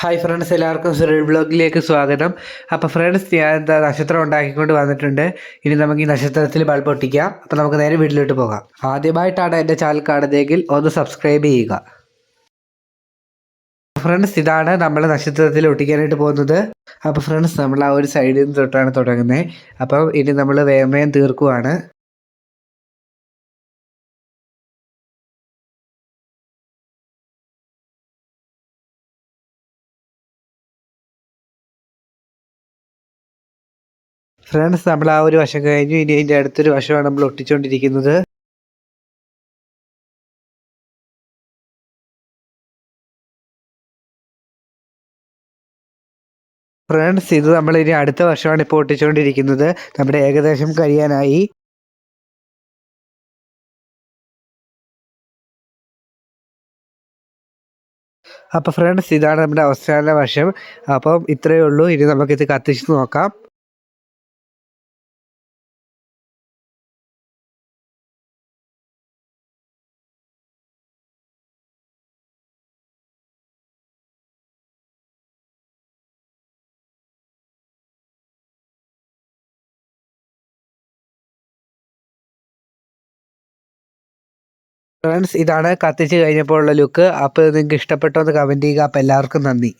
Hi friends എല്ലാവർക്കും സുരേഷ് ബ്ലോഗിലേക്ക് സ്വാഗതം. അപ്പോൾ ഫ്രണ്ട്സ് ഞാൻ എന്താ നക്ഷത്രം ഉണ്ടാക്കിക്കൊണ്ട് വന്നിട്ടുണ്ട്. ഇനി നമുക്ക് ഈ നക്ഷത്രത്തിൽ ബൾബ് ഒട്ടിക്കാം അപ്പോൾ നമുക്ക് നേരെ വീട്ടിലോട്ട് പോകാം. ആദ്യമായിട്ടാണ് എന്റെ ചാനൽ കാണുന്നതെങ്കിൽ ഒന്ന് സബ്സ്ക്രൈബ് ചെയ്യുക. ഫ്രണ്ട്സ് ഇതാണ് നമ്മൾ നക്ഷത്രത്തിൽ ഒട്ടിക്കാനായിട്ട് പോകുന്നത്. അപ്പോൾ ഫ്രണ്ട്സ് നമ്മൾ ആ ഒരു സൈഡിൽ നിന്ന് തൊട്ടാണ് തുടങ്ങുന്നത്. അപ്പം ഇനി നമ്മൾ വേമയം തീർക്കുവാണ്. ഫ്രണ്ട്സ് നമ്മൾ ആ ഒരു വശം കഴിഞ്ഞു. ഇനി അതിന്റെ അടുത്തൊരു വശമാണ് നമ്മൾ ഒട്ടിച്ചുകൊണ്ടിരിക്കുന്നത് ഫ്രണ്ട്സ് ഇത് നമ്മൾ ഇനി അടുത്ത വർഷമാണ് ഇപ്പോൾ ഒട്ടിച്ചുകൊണ്ടിരിക്കുന്നത് നമ്മുടെ ഏകദേശം കഴിയാനായി. അപ്പോൾ ഫ്രണ്ട്സ് ഇതാണ് നമ്മുടെ അവസാന വർഷം അപ്പം ഇത്രയേ ഉള്ളൂ. ഇനി നമുക്കിത് കത്തിച്ച് നോക്കാം. ഫ്രണ്ട്സ് ഇതാണ് കത്തിച്ച് കഴിഞ്ഞപ്പോൾ ഉള്ള ലുക്ക് അപ്പോൾ നിങ്ങൾക്ക് ഇഷ്ടപ്പെട്ടോ എന്ന് കമന്റ് ചെയ്യുക. അപ്പോൾ എല്ലാവർക്കും നന്ദി.